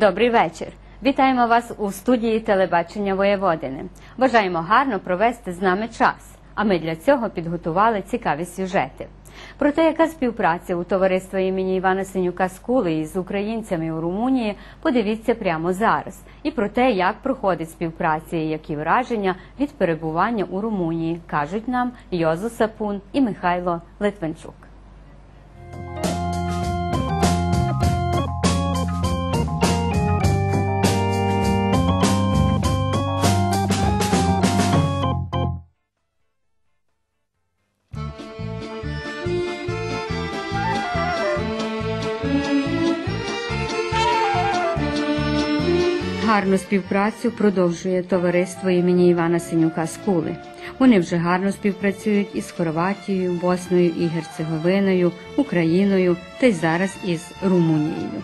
Добрий вечір. Вітаємо вас у студії телебачення Воєводини. Бажаємо гарно провести з нами час. А ми для цього підготували цікаві сюжети. Про те, яка співпраця у товариства імені Івана Синюка Скули із українцями у Румунії, подивіться прямо зараз. І про те, як проходить співпраця і які враження від перебування у Румунії, кажуть нам Йозу Сапун і Михайло Литвинчук. Гарну співпрацю продовжує товариство імені Івана Синюка Скули. Вони вже гарно співпрацюють із Хорватією, Босною і Герцеговиною, Україною та й зараз із Румунією.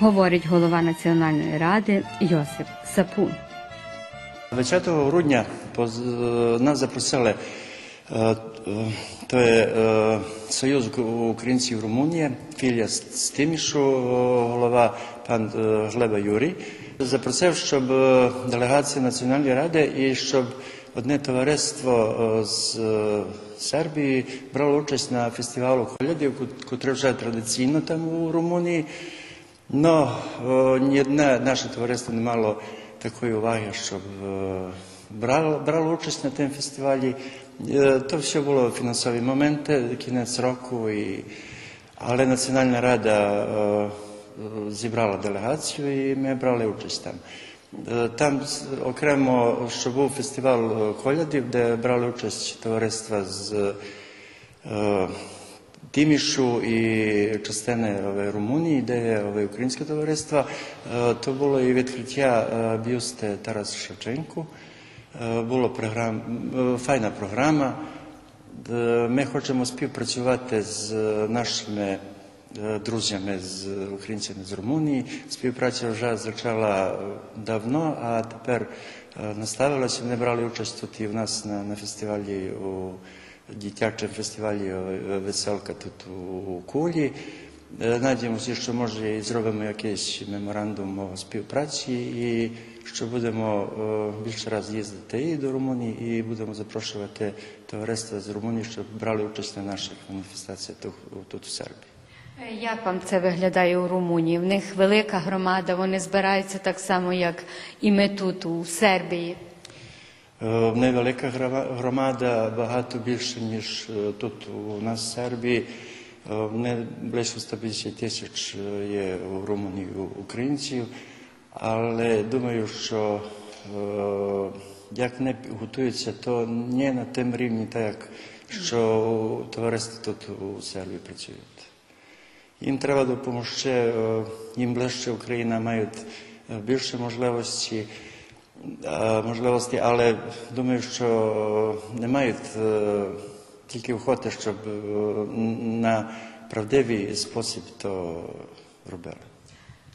Говорить голова Національної ради Йосип Сапун. 20 грудня нас запросили. Е, е, То є е, Союз українців Румунії, філія Стимішу, голова пан е, Глеба Юрій. Запросив, щоб е, делегація Національної ради і щоб одне товариство е, з е, Сербії брало участь на фестивалу колядів, котре вже традиційно там у Румунії. Но е, ні одне наше товариство не мало такої уваги, щоб е, брало, брало участь на тим фестивалі. Е, То все було фінансові моменти, кінець року, і... але Національна рада зібрала делегацію і ми брали участь там. Там окремо, що був фестиваль колядів, де брали участь товариства з Тімішу і частини Румунії, де українське товариство, то було і відкриття бюсти Тарас Шевченку. Е, Була програм, е, файна програма. Е, Ми хочемо співпрацювати з нашими друзями, з українцями з Румунії. Співпраця вже почала давно, а тепер наставилася. Вони брали участь тут і в нас на, на фестивалі у дитячому фестивалі Веселка тут у Кулі. Надіємося, що може і зробимо якийсь меморандум співпраці і що будемо е, більше раз їздити і до Румунії, і будемо запрошувати товариства з Румунії, щоб брали участь на наших маніфестаціях тут, тут в Сербії. Як вам це виглядає у Румунії? В них велика громада, вони збираються так само, як і ми тут у Сербії. Е, В неї велика громада, багато більше, ніж е, тут у нас в Сербії. Е, В неї близько 150 тисяч е, є у Румунії українців, але думаю, що е, як вони готуються, то не на тим рівні, так як що товариство тут у Сербії працюють. Їм треба допомогти, е, їм ближче Україна мають е, більше можливості, можливості, але думаю, що не мають тільки охоти, щоб на правдивий спосіб то робили.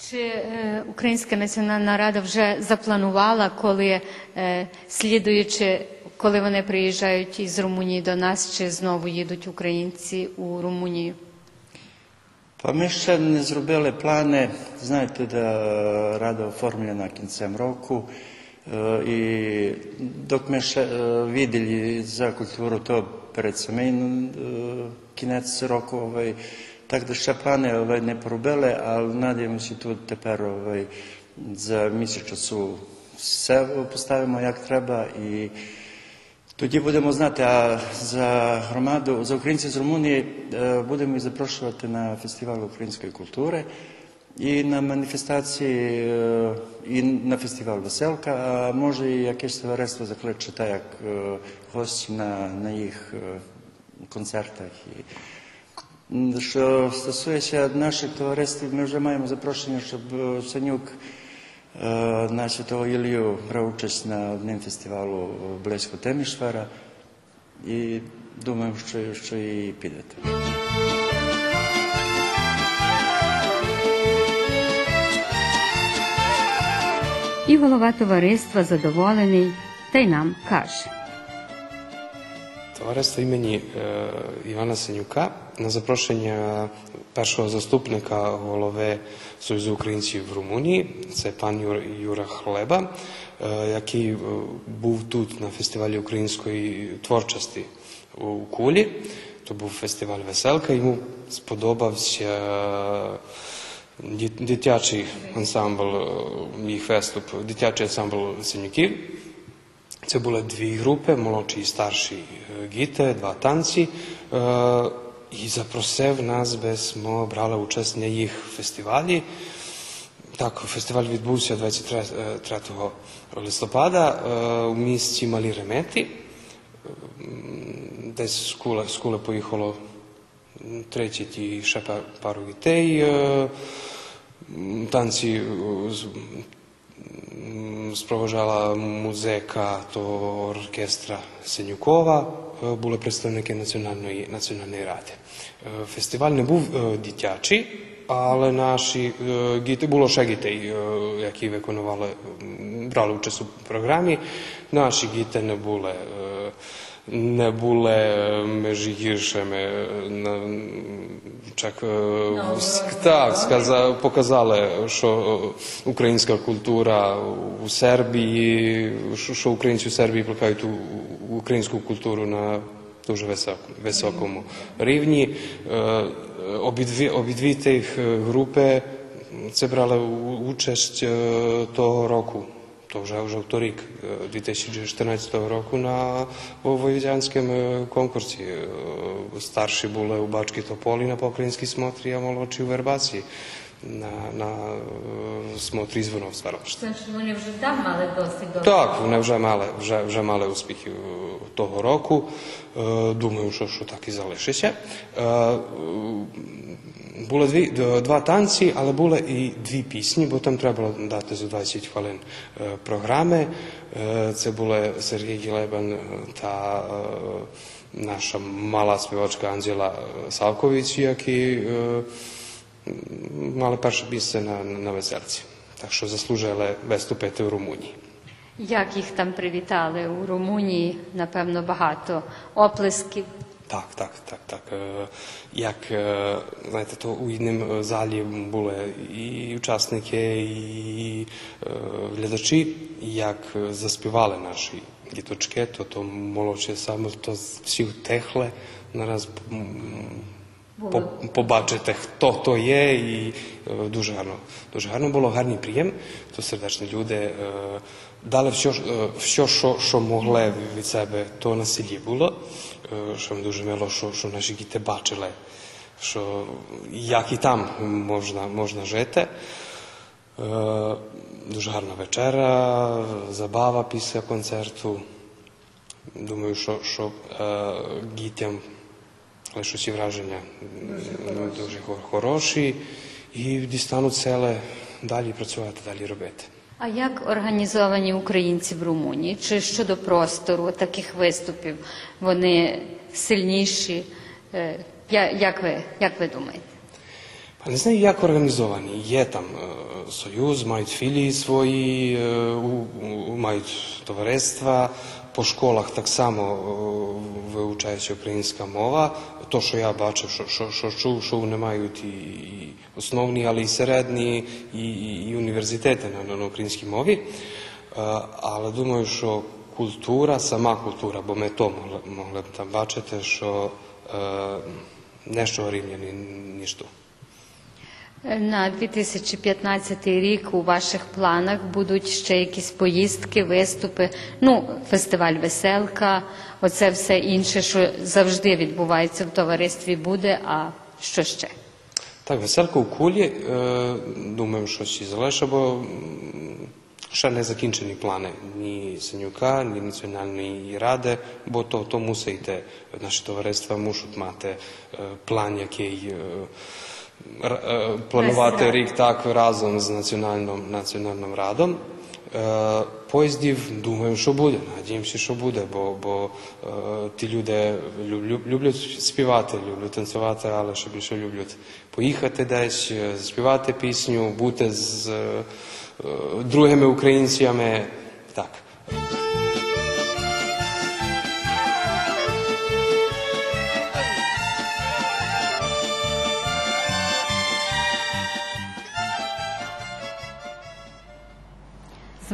Чи е, Українська національна рада вже запланувала, коли е, слідуючи, коли вони приїжджають із Румунії до нас, чи знову їдуть українці у Румунію? Па ми ще не зробили плани. Знаєте, де рада оформлена кінцем року. Е, І док ми ще е, виділи за культуру, то перед самим е, кінець року. Так да ще плани не поробили, але надіємося тут тепер ovaj, за місяць часу все поставимо як треба. І тоді будемо знати, а за громаду, за українців з Румунії е, будемо їх запрошувати на фестиваль української культури і на маніфестації, е, і на фестиваль Веселка, а може і якесь товариство закличе так, як е, гості на, на їх е, концертах. І, що стосується наших товариств, ми вже маємо запрошення, щоб е, Санюк е, на Святого Ілію брав участь на одним фестивалу близько Темішвера. І думаємо, що, що і підете. І голова товариства задоволений та й нам каже. Товариство імені е, Івана Синюка на запрошення першого заступника голови Союзу українців в Румунії, це пан Юра Хлеба, е, який е, був тут на фестивалі української творчості у Кулі. То був фестиваль Веселка. Йому сподобався дитячий ансамбл, їх виступ, дитячий ансамбл синюків. Це були дві групи, молодші і старші е, гіти, два танці. Е, І запросив нас, би ми брали участь на їх фестивалі. Так, фестиваль відбувся 23 листопада е, у місті Малі Ремети. Десь з школи, з школи поїхало 30 і ще пару дітей. Танці спроводжала музика то оркестра Синюкова, е, були представники Національної, Національної ради. Е, Фестиваль не був е, дитячий, але наші діти, було ще дітей, які виконували, брали участь у програмі. Наші діти не були. Не були між гіршими, чак, так, сказа, показали, що українська культура у Сербії, що, українці у Сербії плекають українську культуру на дуже високо, високому рівні. Обидві, обидві тих групи це брали участь того року. to je Вже вже вторік, 2014 roku na вовоїдянському конкурсі. Starši bule u Bački Topoli na pokrajinski smotri, a moloči u Verbaci. На, на смотрі звонов Сварошта. Значить, вони вже там мали досить добре. Так, вони вже мали, вже, вже мали успіхи того року. Думаю, що, що так і залишиться. Е, Було дві, два танці, але були і дві пісні, бо там треба було дати за 20 хвилин е, програми. Е, Це були Сергій Гілебан е, та наша мала співачка Анзела Савкович, які мали перше місце на, на веселці. Так що заслужили виступити в Румунії. Як їх там привітали у Румунії, напевно, багато оплесків. Так, так, так, так. Як знаєте, то у іншому залі були і учасники, і глядачі, як заспівали наші діточки, то то молодші саме, то всі втихли нараз м, по- побачити, хто то є, і е, дуже гарно. Дуже гарно було, гарний прийом, то сердечні люди е, дали все, е, все що, що могли від себе, то на селі було. Е, Що дуже мило, що, що наші діти бачили, що як і там можна, можна жити. Е, Дуже гарна вечера, забава після концерту. Думаю, що, що е, дітям лише усі враження м, дуже хороші і дістануть сели далі працювати, далі робити. А як організовані українці в Румунії? Чи щодо простору таких виступів вони сильніші? Е, Як ви, як ви думаєте? Не знаю, як організовані. Є там е, союз, мають філії свої, е, мають товариства. По школах так само вивчається українська мова. То, що я бачив, що, що, що чув, що вони мають і, і основні, але і середні, і, і, університети на, на українській мові. Але думаю, що культура, сама культура, бо ми то могли, могли б там бачити, що е, нещого рівня, ні- ніж тут. На 2015 рік у ваших планах будуть ще якісь поїздки, виступи, ну, фестиваль Веселка, оце все інше, що завжди відбувається в товаристві, буде, а що ще? Так, веселка у кулі. Е, думаю, що ще залише, бо ще не закінчені плани ні Синюка, ні Національної ради, бо то, то мусить йти. Наші товариства мусять мати е, план, який е, планувати рік так разом з Національним, Національним радом. Е, Поїздів, думаю, що буде. Надіємося, що буде, бо, бо е, ті люди люблять співати, люблять танцювати, але ще більше люблять поїхати десь, е, співати пісню, бути з е, е, другими українцями. Так.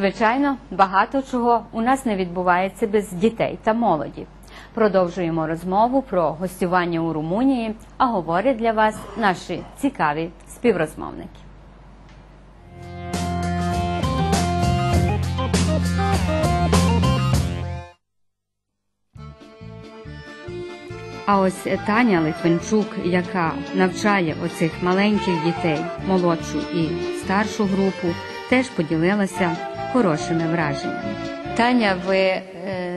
Звичайно, багато чого у нас не відбувається без дітей та молоді. Продовжуємо розмову про гостювання у Румунії, а говорять для вас наші цікаві співрозмовники. А ось Таня Литвинчук, яка навчає оцих маленьких дітей, молодшу і старшу групу, теж поділилася хорошими враженнями. Таня, ви е,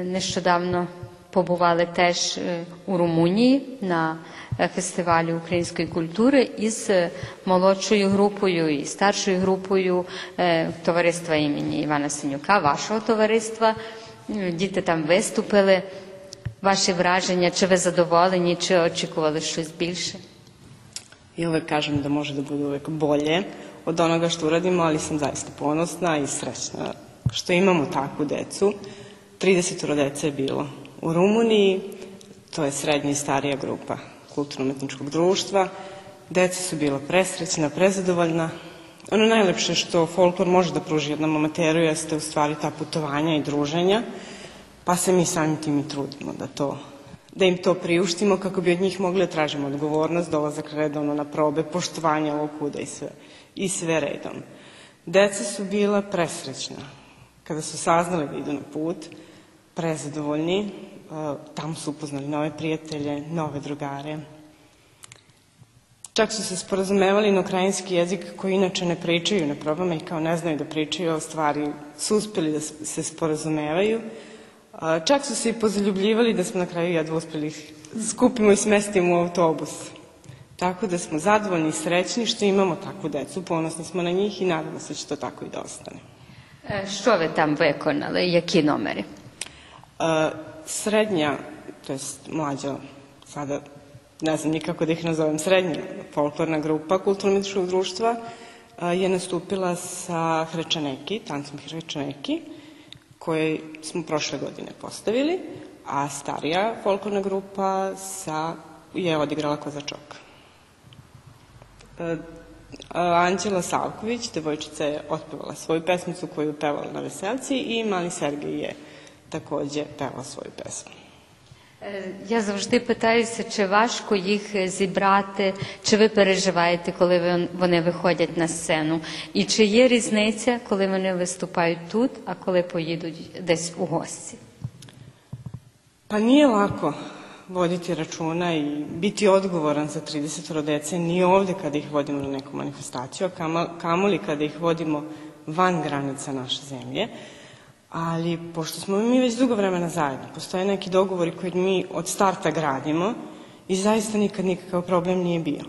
нещодавно побували теж е, у Румунії на е, фестивалі української культури із молодшою групою і старшою групою товариства імені Івана Синюка, вашого товариства. Діти там виступили. Ваші враження, чи ви задоволені, чи очікували щось більше? Uvek kažem da može da bude uvek bolje od onoga što uradimo, ali sam zaista ponosna i srećna što imamo takvu decu. 30 dece je bilo u Rumuniji, to je srednja i starija grupa kulturno-umetničkog društva. Deca su bila presrećna, prezadovoljna. Ono najlepše što folklor može da pruži jednom amateru jeste u stvari ta putovanja i druženja, pa se mi samim tim i trudimo da to da im to priuštimo kako bi od njih mogli da tražimo odgovornost, dolazak redovno na probe, poštovanje ovog kuda i sve, i sve redom. Deca su bila presrećna kada su saznali da idu na put, prezadovoljni, e, tamo su upoznali nove prijatelje, nove drugare. Čak su se sporazumevali na ukrajinski jezik koji inače ne pričaju na probama i kao ne znaju da pričaju, a u stvari su uspeli da se sporazumevaju. A, Čak su se i pozaljubljivali da smo na kraju jedva uspeli ih skupimo i smestimo u autobus. Tako da smo zadovoljni i srećni što imamo takvu decu, ponosni smo na njih i nadamo se da će to tako i da ostane. Е, Що ви там виконали? Які номери? A, srednja, to jest mlađa, sada ne znam nikako da ih nazovem, srednja folklorna grupa kulturno društva a, je nastupila sa Hrečaneki, tancom Hrečaneki, koje smo prošle godine postavili, a starija folklorna grupa sa, je odigrala Kozačok. Anđela Savković, devojčica je otpevala svoju pesmicu koju je pevala na veselci i mali Sergej je takođe pevao svoju pesmu. Е, Я завжди питаюся, чи важко їх е, зібрати, чи ви переживаєте, коли вони виходять на сцену, і чи є різниця, коли вони виступають тут, а коли поїдуть десь у гості? Nije lako voditi računa i biti odgovoran za 30 dece ni ovde kada ih vodimo na neku manifestaciju, a kamoli kada ih vodimo van granica naše zemlje. Ali, pošto smo mi već dugo vremena zajedno, postoje neki dogovori koje mi od starta gradimo i zaista nikad nikakav problem nije bio.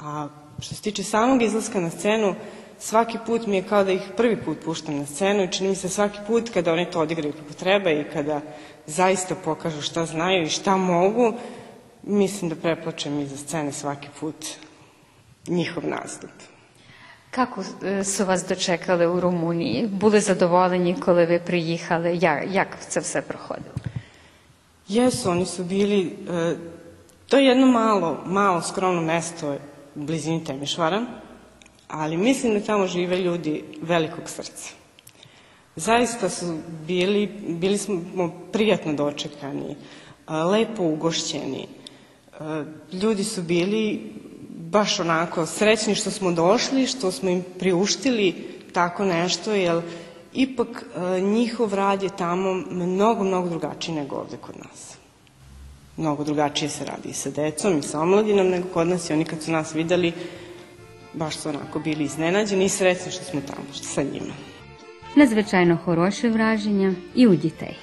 A što se tiče samog izlaska na scenu, svaki put mi je kao da ih prvi put puštam na scenu i čini mi se svaki put kada oni to odigraju kako treba i kada zaista pokažu šta znaju i šta mogu, mislim da preplačem iza scene svaki put njihov nastup. Як е, су вас дочекали у Румунії? Були задоволені, коли ви приїхали? Як, як це все проходило? Jesu, oni su bili, e, to je jedno malo, malo skromno mesto u blizini Temišvara, ali mislim da tamo žive ljudi velikog srca. Zaista su bili, bili smo prijatno dočekani, e, lepo ugošćeni. E, Ljudi su bili baš onako srećni što smo došli, što smo im priuštili tako nešto, jer ipak e, njihov rad je tamo mnogo, mnogo drugačiji nego ovde kod nas. Mnogo drugačije se radi i sa decom i sa omladinom nego kod nas i oni kad su nas videli baš su onako bili iznenađeni i srećni što smo tamo, što sa njima. Надзвичайно хороші враження і у дітей.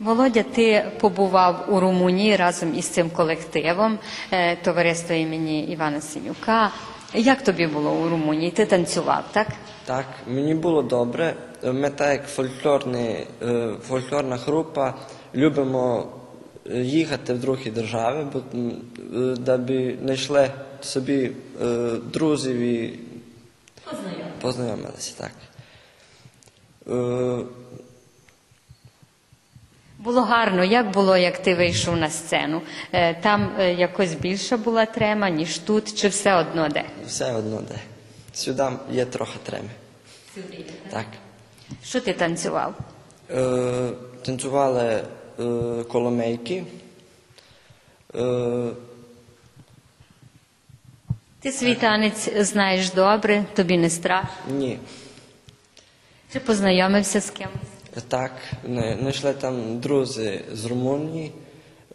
Володя, ти побував у Румунії разом із цим колективом е, товариства імені Івана Синюка. Як тобі було у Румунії? Ти танцював, так? Так, мені було добре. Ми так як фольклорний, е, фольклорна група любимо е, їхати в другі держави, бо, даби знайшли собі друзів і познайомилися. Так. Е, Було гарно. Як було, як ти вийшов на сцену? Е, Там е, якось більша була трема, ніж тут, чи все одно де? все одно де. Сюди є трохи треми. Так. Що ти танцював? Е, танцювали е, коломейки. Е, Ти свій танець знаєш добре, тобі не страшно. ні. Чи познайомився з кимось? Так, знайшли там друзі з Румунії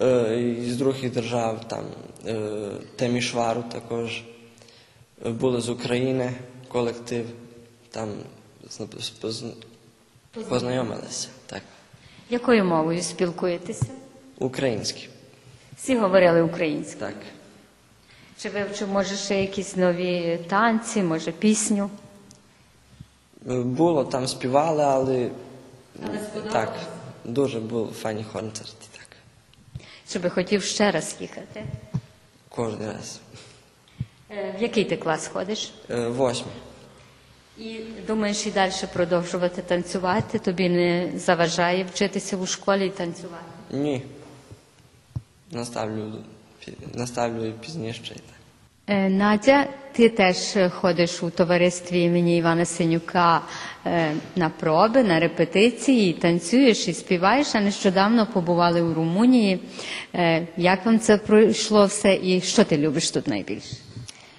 е, з других держав, там е, Темішвару також. Були з України, колектив, там познайомилися. Так. Якою мовою спілкуєтеся? Українські. Всі говорили українською. Так. Чи вивчив, може, ще якісь нові танці, може, пісню? Е, Було, там співали, але, так, дуже був файні концерти, так. Чи би хотів ще раз їхати? Кожен раз. Е, В який ти клас ходиш? Е, Восьмий. І думаєш і далі продовжувати танцювати? Тобі не заважає вчитися у школі і танцювати? Ні. Наставлю, наставлю пізніше. Е, Надя, ти теж ходиш у товаристві імені Івана Синюка е, на проби, на репетиції, танцюєш і співаєш, а нещодавно побували у Румунії. Е, Як вам це пройшло все і що ти любиш тут найбільше?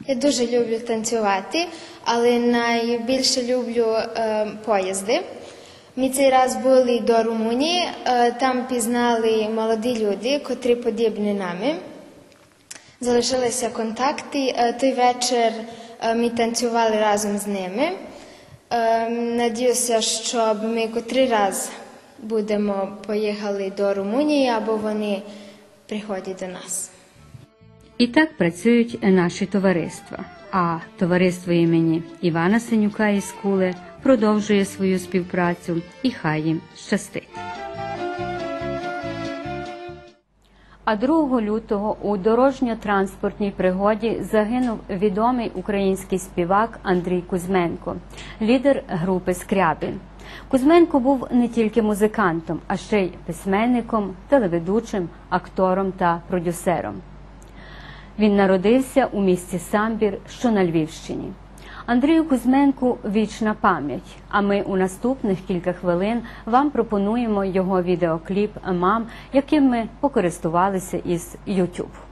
Я дуже люблю танцювати, але найбільше люблю е, поїзди. Ми цей раз були до Румунії, е, там пізнали молоді люди, котрі подібні нами. Залишилися контакти. Е, той вечір е, ми танцювали разом з ними. Е, надіюся, що ми котрий раз будемо поїхали до Румунії або вони приходять до нас. І так працюють наші товариства. А товариство імені Івана Синюка із Кули продовжує свою співпрацю і хай їм щастить. А 2 лютого у дорожньо-транспортній пригоді загинув відомий український співак Андрій Кузьменко, лідер групи Скрябін. Кузьменко був не тільки музикантом, а ще й письменником, телеведучим, актором та продюсером. Він народився у місті Самбір, що на Львівщині. Андрію Кузьменку вічна пам'ять. А ми у наступних кілька хвилин вам пропонуємо його відеокліп Мам, яким ми покористувалися із YouTube.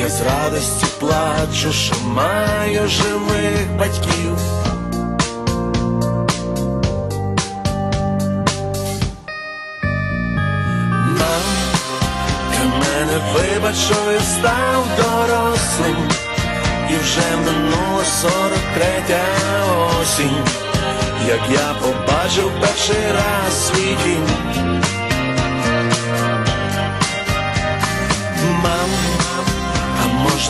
я з радості плачу, що маю живих батьків. Мам, ти мене вибач, що я став дорослим, і вже минула сорок третя осінь, як я побачив перший раз свій дім.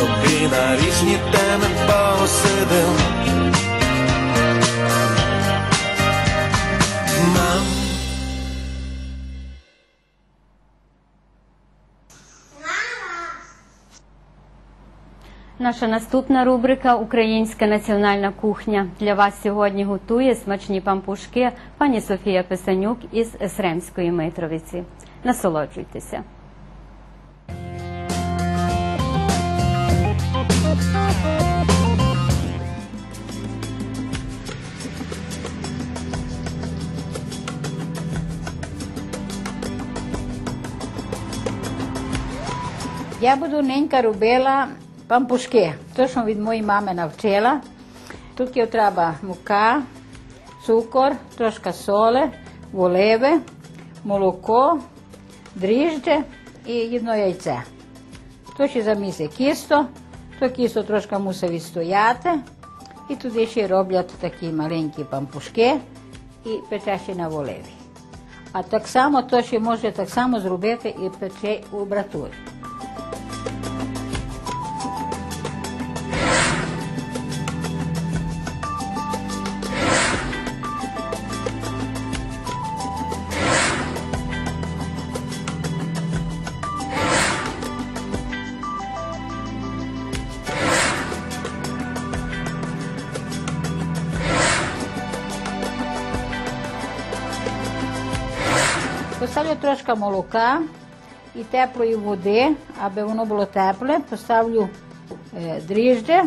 собі на різні теми посидим. Мам, Наша наступна рубрика Українська національна кухня. Для вас сьогодні готує смачні пампушки пані Софія Писанюк із Есремської Митровиці. Насолоджуйтеся. Я буду ненька робила пампушки. То, що від моєї мами навчила. Тут є треба мука, цукор, трошка соли, оливи, молоко, дріжджі і одно яйце. То ще заміси кісто, то кісто трошки мусить відстояти. І туди ще роблять такі маленькі пампушки і пече ще на оливі. А так само то ще може так само зробити і пече у братурі. Трошки молока і теплої води, аби воно було тепле. Поставлю дріжджі.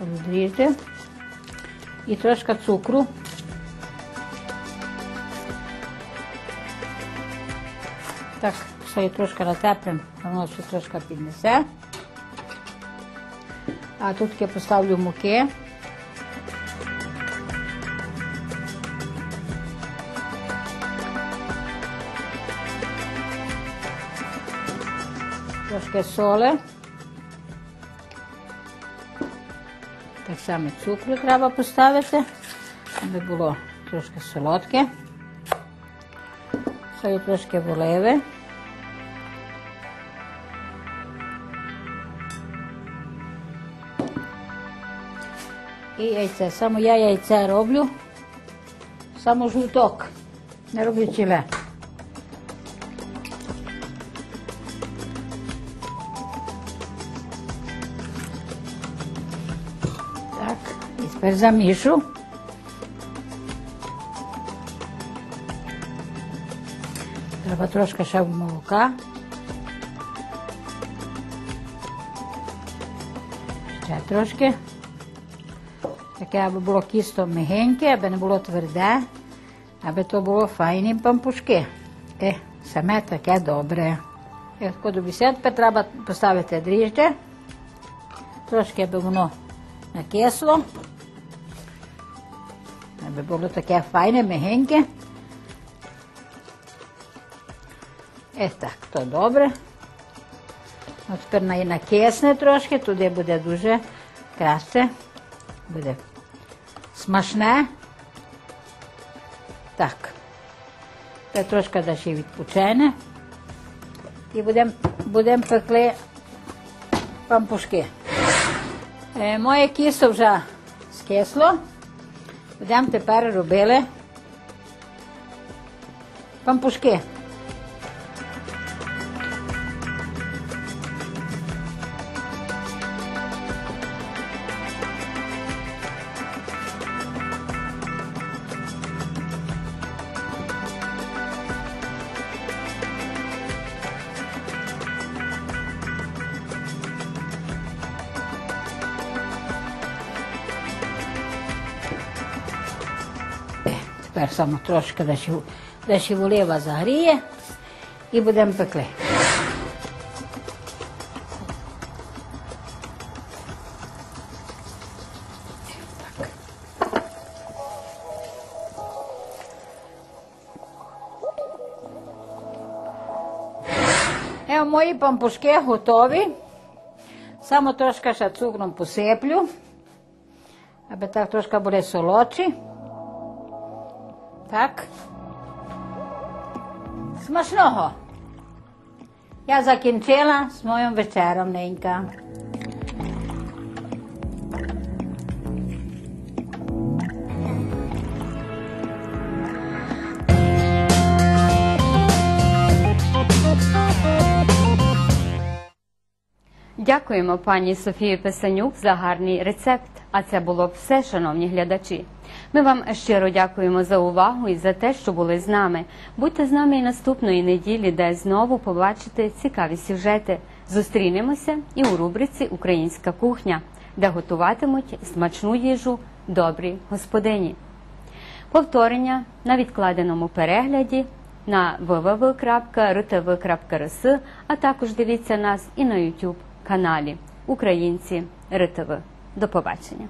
Дріжджі і трошки цукру. Так, все трошки на тепле, воно ще трошки піднесе. А тут я поставлю муки. Трошки соли. Так само цукру треба поставити, аби було трошки солодке. Сою трошки оливи. І яйце. Саме я яйце роблю. Саме жовток. Не роблю чиле. Тепер замішу. Треба трошки ще молока. Ще трошки. Таке, аби було кісто мягеньке, аби не було тверде, аби то було файні пампушки. Е, саме таке добре. Як до бесідки треба поставити дріжджі, трошки, аби воно накисло, аби було таке файне, мягеньке. Е, так, то добре. От тепер на- накисне трошки, туди буде дуже краще. Буде смачне. Так. Це трошки ще відпочине. І будемо будем пекли пампушки. Е, моє кісто вже скисло. Будемо тепер робили пампушки. per samo troška Тепер само трошки дешів олива загріє i budem pekle. Evo moji pampuške gotovi. Samo troška sa cukrom poseplju, aby da tak troška bude soloči. Так. Смачного. Я закінчила з моїм вечером, ненька. Дякуємо пані Софії Писанюк за гарний рецепт. А це було все, шановні глядачі. Ми вам щиро дякуємо за увагу і за те, що були з нами. Будьте з нами і наступної неділі, де знову побачите цікаві сюжети. Зустрінемося і у рубриці Українська кухня, де готуватимуть смачну їжу добрі господині. Повторення на відкладеному перегляді на www.rtv.rs, а також дивіться нас і на YouTube каналі Українці РТВ. До побачення.